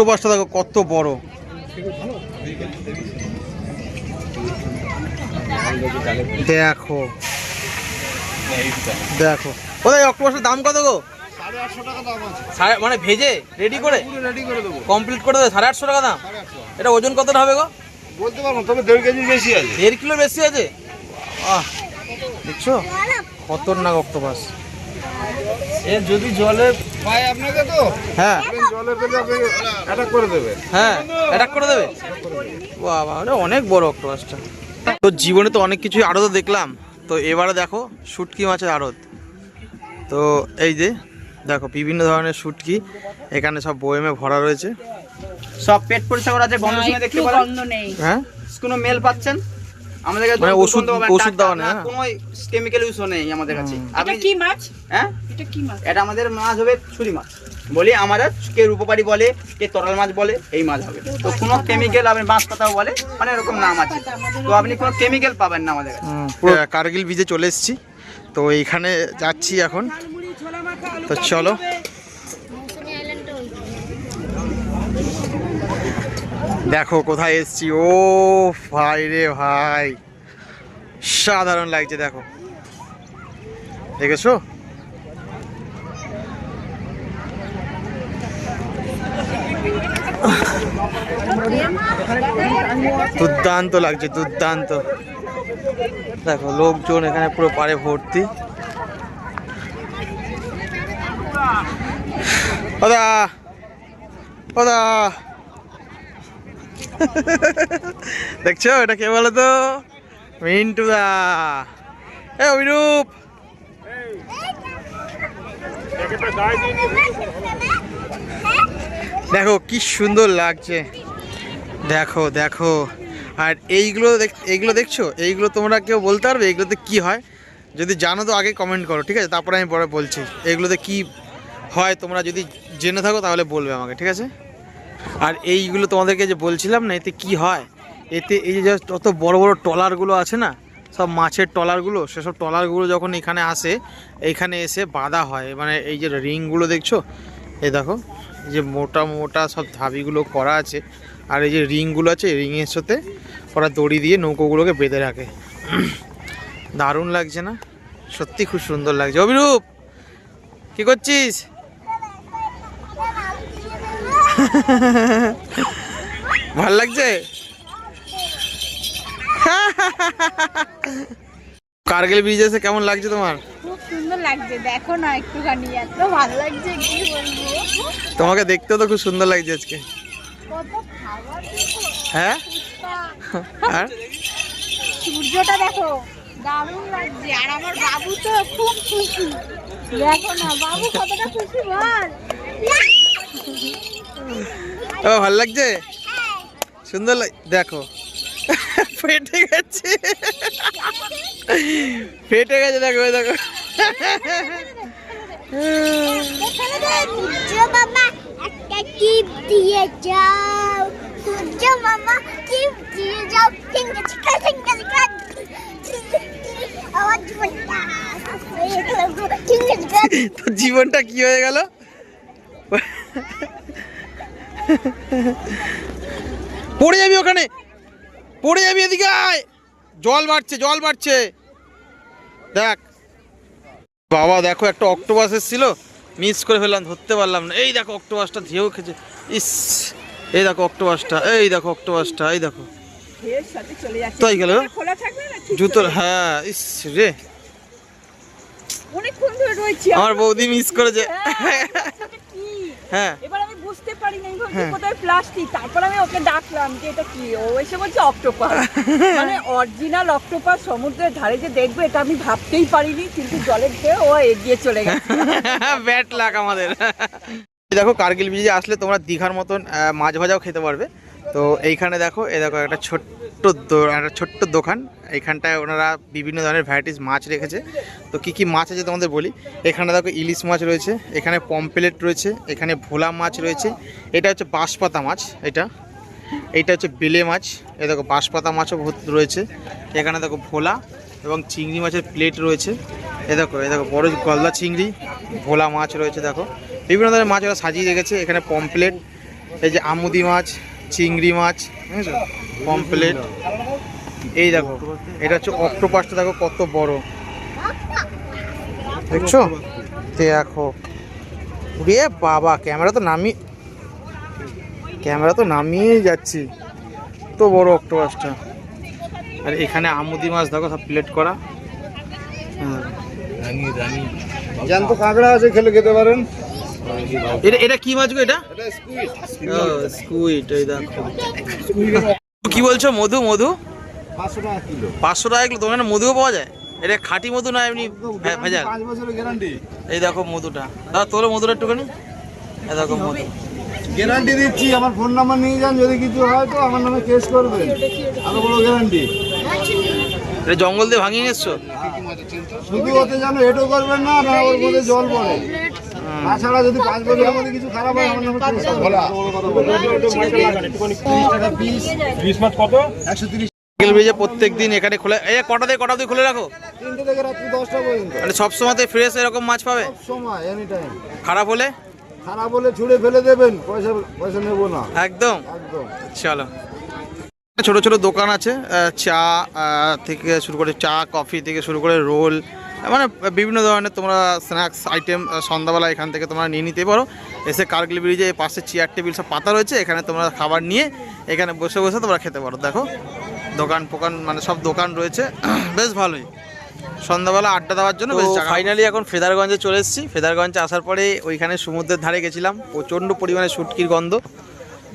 অক্টোপাসটা দেখো, কত বড়। দেখো। দেখো। ওই অক্টোপাসের দাম কত গো? মানে ভেজে রেডি করে? রেডি করে কমপ্লিট করে দেবে, সাড়ে আটশো টাকা দাম। এটা ওজন কতটা হবে গো? বলতে পারব তবে দেড় কেজি বেশি আছে? দেড় কিলো বেশি আছে দেখছ? খতরনাক অক্টোপাস। এ যদি জলে পায় আপনাকে তো? হ্যাঁ। অ্যাটাক করে দেবে হ্যাঁ অ্যাটাক করে দেবে? বাবা অনেক বড় অক্টোপাসটা তো জীবনে তো অনেক কিছুই আড়ত দেখলাম। তো এবারে দেখো শুটকি মাছের আড়ত। তো এই যে দেখো বিভিন্ন ধরনের শুটকি। এখানে সব বয়েমে ভরা রয়েছে। সব পেট পরিষ্কার করা আছে গন্ধ শুনে দেখতে পারেন হ্যাঁ? কোনো মেল পাচ্ছেন? আমাদের কাছে মানে ওষুধ- ওষুধ নেই, না, হ্যাঁ? কোনো কেমিক্যাল ইউজ নেই আমাদের কাছে। এটা আপনি কি মাছ? হ্যাঁ? এটা কি মাছ? এটা আমাদের মাছ হবে ছুরি মাছ। বলি আমরা কে রূপপারি বলে কে তরাল মাছ বলে এই মাছ হবে। তো কোনো কেমিক্যাল আপনি বাঁশ পাতাও বলে মানে এরকম নাম আছে। তো আপনি কোনো কেমিক্যাল পাবেন না আমাদের কাছে। কার্গিল বিচে চলে এসেছি। তো এইখানে যাচ্ছি এখন। তো চলো। দেখো কোথায় এসছি। ও ভাই রে ভাই। সাধারণ লাগছে, দেখো। দেখেছ? দুর্দান্ত লাগছে, দুর্দান্ত। দেখো, লোকজন এখানে পুরো পাড়ে ভর্তি। ওদা! ওদা! দেখছ, এটা কে বলো তো? মিন্টু দা এ, অভিরূপ। দেখো, কি সুন্দর লাগছে। দেখো দেখো। আর এইগুলো এইগুলো দেখছ? এইগুলো তোমরা কেউ বলতে পারবে? এগুলোতে কি হয়? যদি জানো তো, আগে কমেন্ট করো, ঠিক আছে? তারপরে আমি পরে বলছি। এগুলোতে কি হয়? তোমরা যদি জেনে থাকো, তাহলে বলবে আমাকে, ঠিক আছে? আর এইগুলো তোমাদেরকে যে বলছিলাম না, এতে কি হয়? এতে এই যে just যত বড় বড় ট্রলারগুলো আছে না, সব মাছের ট্রলারগুলো, সেসব ট্রলারগুলো যখন এখানে আসে এইখানে এসে বাঁধা হয়। মানে এই যে রিংগুলো দেখছ? এ দেখো, এই যে মোটা মোটা সব ধাবিগুলো করা আছে, আর এই যে রিংগুলো আছে রিংয়ের সাথে ওরা দড়ি দিয়ে নৌকোগুলোকে বেঁধে রাখে। দারুণ লাগছে না? সত্যি খুব সুন্দর লাগছে। অভিরূপ, কি করছিস? ভালো লাগছে? কার্গিল ব্রিজ এসে কেমন লাগছে তোমার? খুব সুন্দর লাগছে দেখো না একটুখানি এত ভালো লাগছে কি বলব? তোমাকে দেখতেও তো খুব সুন্দর লাগছে আজকে। কত খাবার হ্যাঁ? আর? সূর্যটা দেখো দারুণ লাগছে। আর আমার বাবু তো খুব খুশি। দেখো না বাবু কতটা খুশি বল। ও ভালো লাগছে? সুন্দর দেখো। ফেটে গেছে। ফেটে গেছে দেখো দেখো। জীবনটা কি হয়ে গেল? পড়ে যাবি ওখানে। পড়ে যাবি এদিকে আয়। জল বাড়ছে জল বাড়ছে। দেখ। বাবা দেখো একটা অক্টোবাস এসেছিল। মিস করে ফেললাম ধরতে পারলাম না। এই দেখো অক্টোবাসটা ধেয়েও খেছে ইস এই দেখো অক্টোবাসটা এই দেখো অক্টোবাসটা এই দেখো। তাই গেল ঠিক জুতোর হ্যাঁ ইস রে। আমার বৌদি মিস করেছে। হ্যাঁ, বুঝতে পারি নাই ভাবছি হ্যাঁ। কোথায় প্লাস্টিক তারপর আমি ওকে ডাকলাম যে এটা কি? ও এসে বলছে অক্টোপাস মানে অরিজিনাল অক্টোপাস সমুদ্রের ধারে যে দেখবে এটা আমি ভাবতেই পারিনি কিন্তু জলের খেয়ে ও এগিয়ে চলে গেছে। ব্যাট লাগ আমাদের। দেখো কার্গিল ব্রিজে আসলে তোমরা দীঘার মতন মাছ ভাজাও খেতে পারবে। তো এইখানে দেখো এই দেখো একটা ছোট্ট দো- একটা ছোট্ট দোকান। এইখানটায় ওনারা বিভিন্ন ধরনের ভ্যারাইটিস মাছ রেখেছে। তো কি কি মাছ আছে তোমাদের বলি? এখানে দেখো ইলিশ মাছ রয়েছে, এখানে পমপ্লেট রয়েছে, এখানে ভোলা মাছ রয়েছে। এটা হচ্ছে বাঁশপাতা মাছ, এটা। এইটা হচ্ছে বেলে মাছ, এ দেখো বাঁশপাতা মাছও রয়েছে। এখানে দেখো ভোলা এবং চিংড়ি মাছের প্লেট রয়েছে। এ দেখো এ দেখো বড় গলদা চিংড়ি, ভোলা মাছ রয়েছে দেখো। বিভিন্ন ধরনের মাছ ওরা সাজিয়ে রেখেছে, এখানে পমপ্লেট এই যে আমুদি মাছ চিংড়ি মাছ বুঝেছ? পমপ্লেট এই দেখো এটা হচ্ছে অক্টোপাসটা দেখো কত বড়। দেখছ? দেখো। রে বাবা ক্যামেরা তো নামি ক্যামেরা তো নামিয়ে যাচ্ছি। তো বড় অক্টোপাসটা। আর এখানে আমুদি মাছ দেখো সব প্লেট করা। হ্যাঁ। জ্যান্ত কাঁকড়া আছে খেলে খেতে পারেন। এটা এটা কি মাছ গো এটা? স্কুইড এই দেখো। কি বলছো মধু মধু? পাঁচশো টাকা কিলো। তোমার মধুও পাওয়া যায়? এটা খাঁটি মধু না এমনি ভে- ভেজাল? এই দেখো মধুটা। দাদা তোর মধুটা একটুখানি। এই দেখো মধু। গ্যারান্টি দিচ্ছি আমার ফোন নাম্বার নিয়ে যান যদি কিছু হয় তো আমার নামে কেস করবেন। আরও বড় গ্যারান্টি এটা জঙ্গল দিয়ে ভাঙিয়ে এসছো? শুধু ওতে যেন এটো করবেন না না ওর মধ্যে জল পড়ে। তাছাড়া যদি পাঁচ বছরের মধ্যে কিছু খারাপ হয় আমার নামে কেস একশো তিরিশ সাইকেল ব্রিজে প্রত্যেক দিন এখানে খোলা। এই কটা দিয়ে কটা দিয়ে খুলে রাখো? তিনটে থেকে রাত্রি দশটা পর্যন্ত। মানে সব সময় ফ্রেশ এরকম মাছ পাবে? সময় এনি টাইম খারাপ হলে? খারাপ হলে ছুঁড়ে ফেলে দেবেন পয়সা পয়সা নেব না। একদম? একদম। চলো। ছোট ছোট দোকান আছে চা থেকে শুরু করে চা কফি থেকে শুরু করে রোল মানে বিভিন্ন ধরনের তোমরা স্ন্যাক্স আইটেম সন্ধ্যাবেলা এখান থেকে তোমরা নিয়ে নিতে পারো। এসে কার্গিল ব্রিজে পাশে চেয়ার টেবিল সব পাতা রয়েছে এখানে তোমরা খাবার নিয়ে এখানে বসে বসে তোমরা খেতে পারো। দেখো দোকান ফোকান মানে সব দোকান রয়েছে। বেশ ভালোই। সন্ধ্যাবেলা আড্ডা দেওয়ার জন্য বেশ ফাইনালি এখন ফেদারগঞ্জে চলে এসেছি। ফেদারগঞ্জে আসার পরে ওইখানে সমুদ্রের ধারে গেছিলাম। প্রচণ্ড পরিমাণে শুটকির গন্ধ।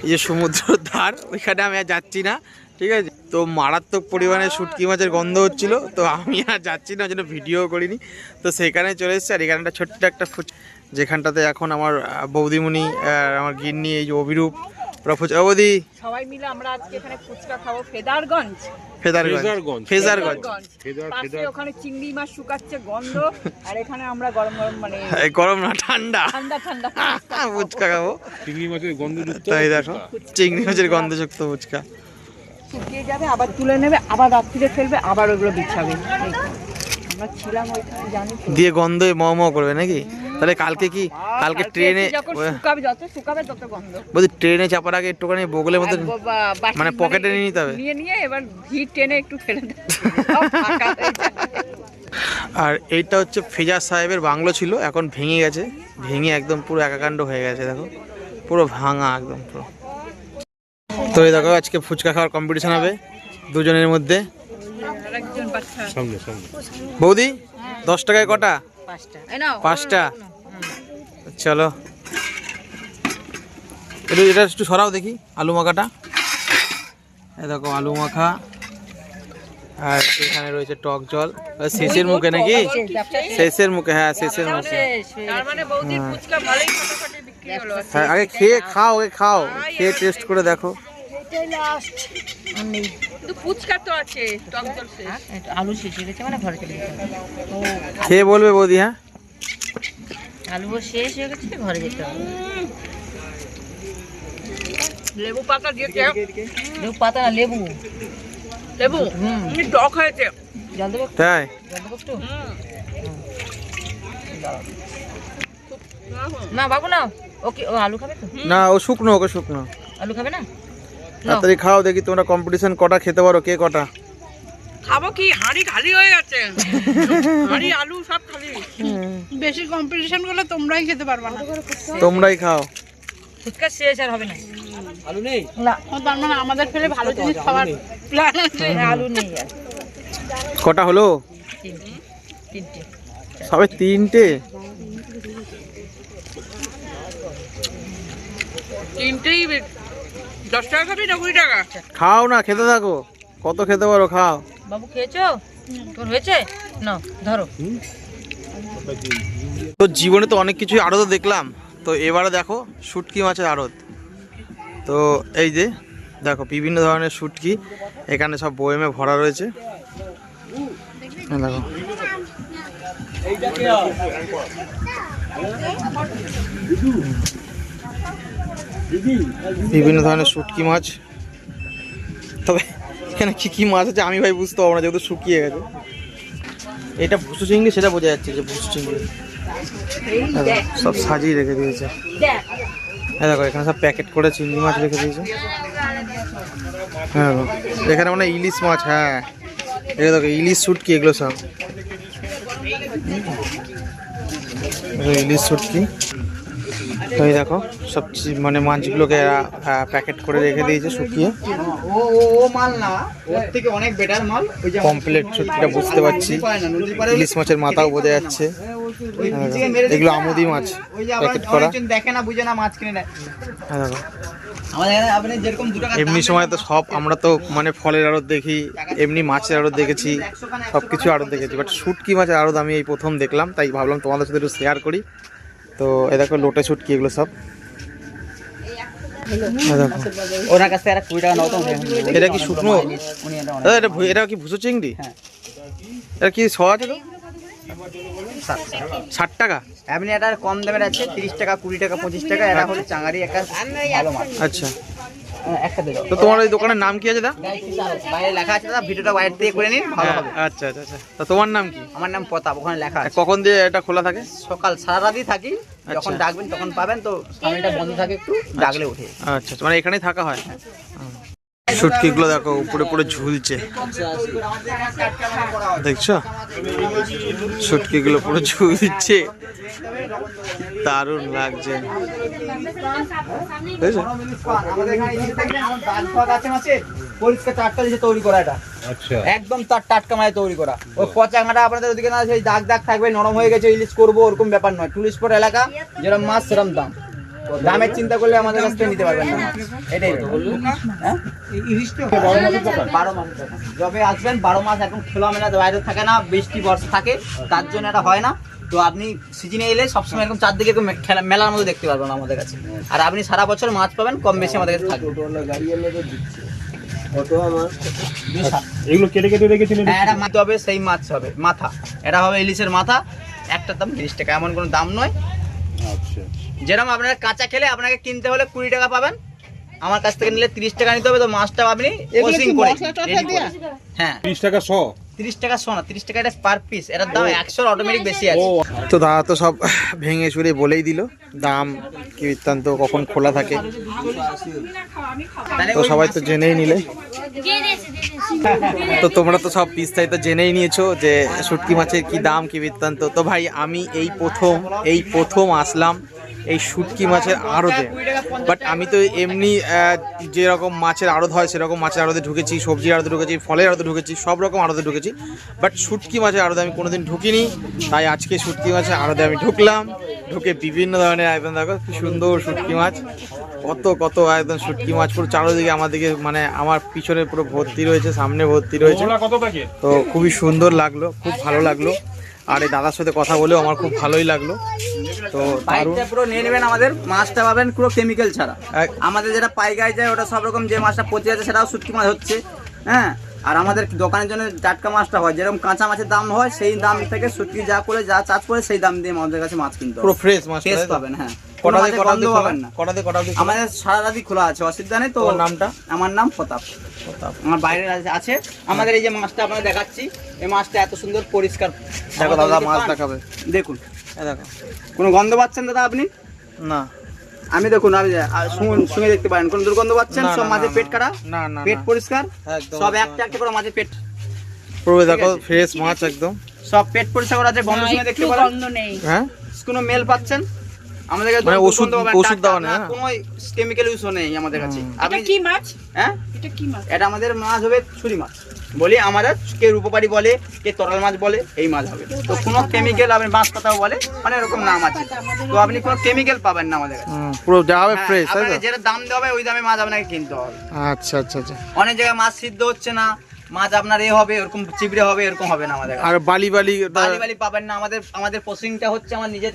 এই যে সমুদ্রের ধার ওইখানে আমি আর যাচ্ছি না। ঠিক আছে? তো মারাত্মক পরিমাণে শুটকি মাছের গন্ধ হচ্ছিল তো আমি আর যাচ্ছি না ওই জন্য ভিডিও করিনি। তো সেখানে চলে এসেছি আর এখানে একটা ছোট্ট একটা ফুচ যেখানটাতে এখন আমার বৌদিমণি আর আমার গিন্নি এই যে অভিরূপ ওরা ফুচকা বৌদি। সবাই মিলে আমরা আজকে এখানে ফুচকা খাব ফেদারগঞ্জ। ফেজারগঞ্জ ফেজারগঞ্জ পাশে ওখানে চিংড়ি মাছ শুকাচ্ছে গন্ধ আর এখানে আমরা গরম গরম মানে গরম না ঠান্ডা। ঠান্ডা ঠান্ডা ফুচকা খাব। চিংড়ি মাছের গন্ধ তাই দেখো চিংড়ি মাছের গন্ধযুক্ত ফুচকা। শুকিয়ে যাবে আবার তুলে নেবে আবার রাত্রিরে ফেলবে আবার ওগুলো বিছাবে। আমরা ছিলাম ওইখানে জানি দিয়ে গন্ধে ম ম করবে নাকি? তাহলে কালকে কি কালকে ট্রেনে শুকাবে যত শুকাবে তত গন্ধ। বলছি ট্রেনে চাপার আগে একটুখানি বগলের মতো মানে পকেটে নিয়ে নিতে হবে? নিয়ে নিয়ে এবার ভিড় টেনে একটু ফেলে। আর এইটা হচ্ছে ফেজাজ সাহেবের বাংলো ছিল এখন ভেঙে গেছে। ভেঙে একদম পুরো একাকাণ্ড হয়ে গেছে দেখো। পুরো ভাঙা একদম পুরো। তো এই দেখো, আজকে ফুচকা খাওয়ার কম্পিটিশন হবে দুজনের মধ্যে। বৌদি, দশ টাকায় কটা? পাঁচটা। চলো। এটা একটু সরাও দেখি, আলু মাখাটা। এই দেখো, আলু মাখা। আর এখানে রয়েছে টক জল। শেষের মুখে নাকি? শেষের মুখে হ্যাঁ শেষের মুখে। হ্যাঁ আগে খেয়ে খাও খাও। খেয়ে টেস্ট করে দেখো। কিন্তু ফুচকা তো আছে টক জল শেষ। আলু শেষ হয়ে গেছে মানে ঘরে চলে যেতে হবে খেয়ে বলবে বৌদি হ্যাঁ? আলু শেষ হয়ে গেছে ঘরে যেতে হবে। লেবু পাতা দিয়েছে। লেবু পাতা না লেবু। লেবু টক হয়েছে জল দেবো তাই? জল দেবো একটু? না বাবু না ওকে ও আলু খাবে তো? না ও শুকনো ওকে শুকনো। আলু খাবে না? তাড়াতাড়ি খাও দেখি তোমরা কম্পিটিশন কটা খেতে পারো কে কটা। খাব কি? হাঁড়ি খালি হয়ে গেছে। হাঁড়ি আলু সব খালি। বেশি কম্পিটিশন করলে তোমরাই খেতে পারবে না। তোমরাই খাও। ফুচকা শেষ আর হবে না। ও তার মানে আমাদের ফেলে ভালো জিনিস খাওয়ার প্ল্যান আছে। আলু নেই আর। কটা হলো? তিনটে। সবে তিনটে? তিনটেই দশ টাকা খাবি না কুড়ি টাকা? খাও না খেতে থাকো। কত খেতে পারো খাও। বাবু খেয়েছো? তোর হয়েছে? না ধরো। তো জীবনে তো অনেক কিছুই আড়ত দেখলাম। তো এবারে দেখো শুটকি মাছের আড়ত। তো এই যে দেখো বিভিন্ন ধরনের শুটকি। এখানে সব বয়েমে ভরা রয়েছে। এই দেখো। বিভিন্ন ধরনের শুটকি মাছ। তবে এখানে কি কি মাছ আছে আমি ভাই বুঝতে পারব না, যেহেতু শুকিয়ে গেছে। এটা ভুসু চিংড়ি, সেটা বোঝা যাচ্ছে যে ভুসু চিংড়ি। সব সাজিয়ে রেখে দিয়েছে। হ্যাঁ দেখো, এখানে সব প্যাকেট করে চিংড়ি মাছ রেখে দিয়েছে। হ্যাঁ। এখানে মানে ইলিশ মাছ হ্যাঁ। এই দেখো, ইলিশ শুটকি, এগুলো সব। ইলিশ শুটকি। তো এই দেখো সব মানে মাছগুলোকে এরা প্যাকেট করে রেখে দিয়েছে শুকিয়ে। ও ও মাল না ওর থেকে অনেক বেটার মাল ওই যে কমপ্লিট শুটকিটা বুঝতে পারছি। ইলিশ মাছের মাথাও বোঝা যাচ্ছে। এগুলো আমুদি মাছ, প্যাকেট করা। দেখে না বুঝে না মাছ কিনে নেয়। দেখো। এমনি সময় তো সব আমরা তো মানে ফলের আড়ত দেখি এমনি মাছের আড়ত দেখেছি সব কিছু আড়ত দেখেছি। বাট শুটকি মাছের আড়ত আমি এই প্রথম দেখলাম তাই ভাবলাম তোমাদের সাথে একটু শেয়ার করি। তো এ দেখো লোটে শুটকি এগুলো সব। ওনার কাছ থেকে কুড়ি টাকা নতো এটা কি শুকনো? এটা কি ভুসো চিংড়ি? হ্যাঁ। এটা কি শ আছে তো ষাট টাকা? আপনি এটা কম দামের আছে তিরিশ টাকা কুড়ি টাকা পঁচিশ টাকা এটা হলো চাঙারি একটা ভালো মাছ আচ্ছা। হ্যাঁ, একটা তো তোমার ওই দোকানের নাম কি আছে দা? বাইরে লেখা আছে দাদা ভিডিওটা বাইরে থেকে করে নিন ভালো হবে। আচ্ছা আচ্ছা আচ্ছা। তা তোমার নাম কি? আমার নাম প্রতাপ ওখানে লেখা আছে। কখন দিয়ে এটা খোলা থাকে? সকাল সারা রাতই থাকি যখন আচ্ছা। ডাকবেন তখন পাবেন তো সামনেটা বন্ধ থাকে একটু ডাকলে উঠে। আচ্ছা আচ্ছা, মানে এখানেই থাকা হয়। শুটকিগুলো দেখো উপরে উপরে ঝুলছে। দেখছ? শুটকিগুলো পুরো ঝুলছে। দারুণ লাগছে। পরিষ্কার টাটকা দিয়ে তৈরি করা এটা একদম তার টাটকা মাছ তৈরি করা। ওই আপনাদের ওদিকে না সেই দাগ দাগ থাকবে নরম হয়ে গেছে ইলিশ করব ওরকম ব্যাপার নয়। টুরিস্ট স্পট এলাকা যেরকম মাছ সেরকম দাম। দামের চিন্তা করলে আমাদের কাছ থেকে নিতে পারবেন না। এটাই তো। হ্যাঁ? বারো মাস যবে আসবেন বারো মাস এখন খোলামেলা বাইরে থাকে না বৃষ্টি বর্ষা থাকে তার জন্য এটা হয় না। তো আপনি সিজনে এলে সবসময় এরকম চারদিকে এরকম খেলা মেলার মধ্যে দেখতে পারবেন আমাদের কাছে। আর আপনি সারা বছর মাছ পাবেন কম বেশি আমাদের কাছে থাকবে। এগুলো কেটে কেটে রেখেছিলেন? হ্যাঁ এটা মাছ হবে সেই মাছ হবে মাথা। এটা হবে ইলিশের মাথা একটার দাম তিরিশ টাকা এমন কোনো দাম নয়। আচ্ছা। যেরকম আপনারা কাঁচা খেলে আপনাকে কিনতে হলে কুড়ি টাকা পাবেন। আমার কাছ থেকে নিলে তিরিশ টাকা নিতে হবে তো মাছটা আপনি করে হ্যাঁ। তিরিশ টাকা শ? তিরিশ টাকা শোনা তিরিশ টাকা এটা পার পিস এটার দাম একশো অটোমেটিক বেশি আছে। তো দাদা তো সব ভেঙে চুরে বলেই দিল দাম কি বৃত্তান্ত কখন খোলা থাকে? তো সবাই তো জেনেই নিলে। তো তোমরা তো সব বিস্তারিত জেনেই নিয়েছো যে শুটকি মাছের কি দাম কি বৃত্তান্ত। তো ভাই আমি এই প্রথম এই প্রথম আসলাম এই শুটকি মাছের আড়তে। বাট আমি তো এমনি যেরকম মাছের আড়ত হয় সেরকম মাছের আড়তে ঢুকেছি সবজির আড়তে ঢুকেছি ফলের আড়তে ঢুকেছি সব রকম আড়তে ঢুকেছি। বাট শুটকি মাছের আড়তে আমি কোনোদিন ঢুকিনি তাই আজকে শুটকি মাছের আড়তে আমি ঢুকলাম। ঢুকে বিভিন্ন ধরনের একদম দেখো কি সুন্দর শুটকি মাছ। কত কত একদম শুটকি মাছ পুরো চারোদিকে আমাদেরকে মানে আমার পিছনে পুরো ভর্তি রয়েছে সামনে ভর্তি রয়েছে। তো খুবই সুন্দর লাগল খুব ভালো লাগল। আর এই দাদার সাথে কথা বলেও আমার খুব ভালোই লাগল। তো পুরো নিয়ে নেবেন আমাদের। মাছটা পাবেন পুরো কেমিক্যাল ছাড়া। আমাদের যেটা পাইকারি যায় ওটা সব রকম যে মাছটা পচে সেটাও শুটকি মাছ হচ্ছে হ্যাঁ? আর আমাদের দোকানের জন্য টাটকা মাছটা হয় যেরকম কাঁচা মাছের দাম হয় সেই দাম থেকে শুটকি যা করে যা চাষ করে সেই দাম দিয়ে আমাদের কাছে মাছ কিনতে পুরো হবে। ফ্রেশ মাছ ফ্রেশ পাবেন হ্যাঁ? আমাদের সারা খোলা আছে অসুবিধা নেই তো। নামটা? আমার নাম প্রতাপ। আমার বাইরে আছে- আমাদের এই যে মাছটা আপনারা দেখাচ্ছি এই মাছটা এত সুন্দর পরিষ্কার। দেখো দাদা মাছ। দেখাবে। দেখুন। দেখো। কোনো গন্ধ পাচ্ছেন দাদা আপনি? না। আমি দেখুন আমি শুনে দেখতে পারেন। কোন দুর্গন্ধ পাচ্ছেন? সব মাছের পেট। কাটা? না না পেট পরিষ্কার? সব একদম, একটা একটা করে মাছের পেট। পুরো দেখো ফ্রেশ মাছ একদম। সব পেট পরিষ্কার করা আছে গন্ধ শুনে দেখতে পারেন। গন্ধ নেই। হ্যাঁ? কোনো মেল পাচ্ছেন? আমাদের কাছে মানে ওষুধ- ওষুধ না, হ্যাঁ? কোনো কেমিক্যাল ইউজ নেই আমাদের কাছে। আপনি কি মাছ? হ্যাঁ? এটা কি মাছ? এটা আমাদের মাছ হবে ছুরি মাছ। বলি আমাদের কে রূপপারি বলে কে তরাল মাছ বলে এই মাছ হবে। তো কোনো কেমিক্যাল আপনি মাছ পাতাও বলে অনেক রকম নাম আছে। তো আপনি কোনো কেমিক্যাল পাবেন না আমাদের কাছে। পুরো যা হবে হ্যাঁ, ফ্রেশ আপনাকে যেটা দাম দেওয়া হবে ওই দামে মাছ আপনাকে কিনতে হবে। আচ্ছা আচ্ছা আচ্ছা। অনেক জায়গায় মাছ সিদ্ধ হচ্ছে না। মাছ আপনার এ হবে এরকম চিবড়ে হবে এরকম হবে না আমাদের। আর বালি বালি বালি বালি পাবেন না আমাদের আমাদের প্রসেসিংটা হচ্ছে আমার নিজের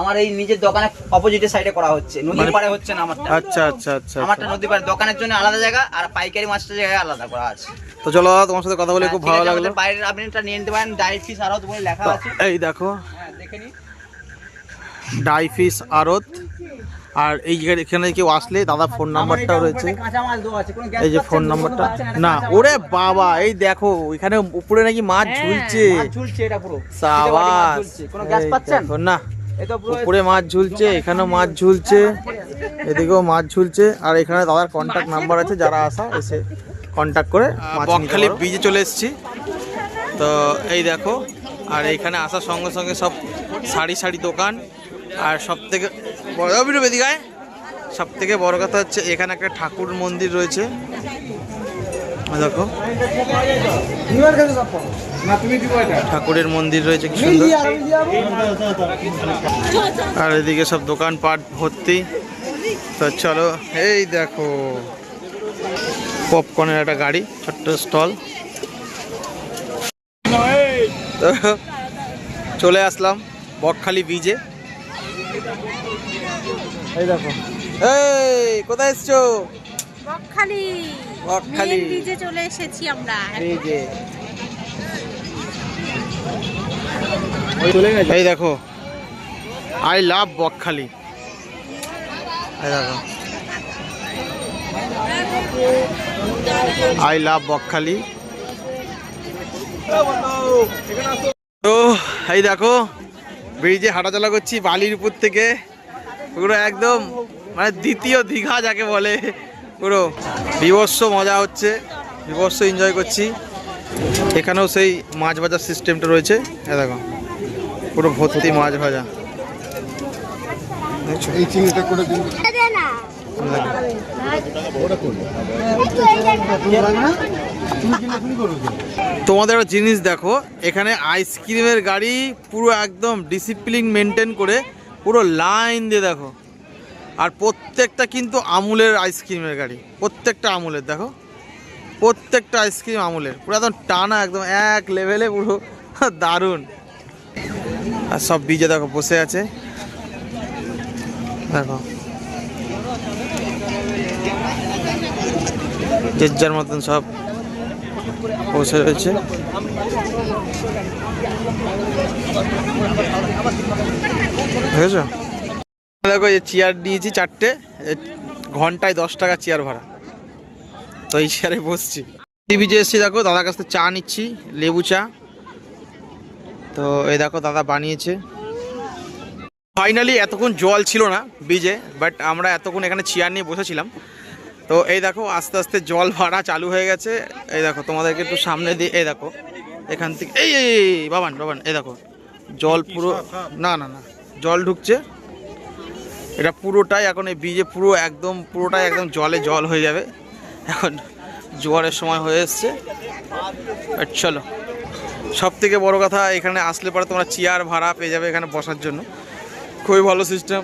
আমার এই নিজের দোকানে অপোজিটের সাইডে করা হচ্ছে নদীর পাড়ে হচ্ছে না আমারটা। আচ্ছা আচ্ছা আচ্ছা আমারটা আচ্ছা। নদী পাড়ে দোকানের জন্য আলাদা জায়গা আর পাইকারি মাছটা জায়গায় আলাদা করা আছে। তো চলো দাদা তোমার সাথে কথা বলে হ্যাঁ, খুব ভালো লাগল। বাইরের আপনি এটা নিয়ে নিতে পারেন ডাইট ফিস আরও বলে লেখা আছে। এই দেখো। হ্যাঁ দেখে ডাই ফিশ আড়ত। আর এই এখানে কেউ আসলে দাদা ফোন নাম্বারটাও রয়েছে এটা উপরে কাঁচা মাছ দেওয়া আছে, কোনো গ্যাস এই যে ফোন নাম্বারটা না ওরে বাবা এই দেখো এখানে উপরে নাকি মাছ ঝুলছে। মাছ ঝুলছে এটা পুরো। সাবাস। ঝুলছে। কোনো গ্যাস এই পাচ্ছেন? দেখো, না উপরে মাছ ঝুলছে এখানেও মাছ ঝুলছে এদিকেও মাছ ঝুলছে আর এখানে দাদার কন্ট্যাক্ট নাম্বার আছে যারা আসা এসে কন্ট্যাক্ট করে বকখালি ব্রিজে চলে এসেছি। তো এই দেখো আর এখানে আসার সঙ্গে সঙ্গে সব শাড়ি শাড়ি দোকান। আর সব থেকে বড় বেদিকায় সব থেকে বড় কথা হচ্ছে এখানে একটা ঠাকুর মন্দির রয়েছে। দেখো। ঠাকুরের মন্দির রয়েছে, কি সুন্দর। আর এদিকে সব দোকান দোকানপাট, ভর্তি। তো চলো, এই দেখো পপকর্নের একটা গাড়ি, ছোট্ট স্টল। তো চলে আসলাম বকখালি বীজে এই দেখো। এই কোথায় এসছো? বকখালি। বকখালি। ব্রিজে চলে এসেছি আমরা। বীজে এই দেখো। I love Bakkhali. এই দেখো। I love Bakkhali. তো এই দেখো ব্রিজে হাঁটাচলা করছি বালির উপর থেকে। পুরো একদম মানে দ্বিতীয় দীঘা যাকে বলে। পুরো বিভৎস মজা হচ্ছে বিভৎস এনজয় করছি। এখানেও সেই মাছ ভাজার সিস্টেমটা রয়েছে। এ দেখো পুরো ভর্তি মাছ ভাজা। এই চিংড়িটা করে দিন। না দেখো। তোমাদের একটা জিনিস দেখো, এখানে আইসক্রিমের গাড়ি পুরো একদম ডিসিপ্লিন মেনটেন করে পুরো লাইন দিয়ে দেখো। আর প্রত্যেকটা কিন্তু আমুলের আইসক্রিমের গাড়ি, প্রত্যেকটা আমুলের, দেখো। প্রত্যেকটা আইসক্রিম আমুলের, পুরো একদম টানা, একদম এক লেভেলে পুরো দারুণ। আর সব বিজে দেখো বসে আছে। দেখো। যে যার মতন সব বসে রয়েছে বুঝেছ দেখো এই চেয়ার নিয়েছি চারটে ঘন্টায় দশ টাকা চেয়ার ভাড়া। তো এই চেয়ারে বসছি। টিভিতে এসেছি দেখো, দাদার কাছ থেকে চা নিচ্ছি, লেবু চা। তো এই দেখো দাদা বানিয়েছে। ফাইনালি এতক্ষণ জল ছিল না বীজে বাট আমরা এতক্ষণ এখানে চেয়ার নিয়ে বসেছিলাম। তো এই দেখো আস্তে আস্তে জল ভাড়া চালু হয়ে গেছে। এই দেখো তোমাদেরকে একটু সামনে দিয়ে এই দেখো এখান থেকে এই এই বাবান বাবান এই দেখো জল পুরো না না না জল ঢুকছে। এটা পুরোটাই এখন এই বীজে পুরো একদম পুরোটাই একদম জলে জল হয়ে যাবে। এখন জোয়ারের সময় হয়ে এসছে। চলো সব থেকে বড়ো কথা এখানে আসলে পরে তোমরা চেয়ার ভাড়া পেয়ে যাবে এখানে বসার জন্য। খুবই ভালো সিস্টেম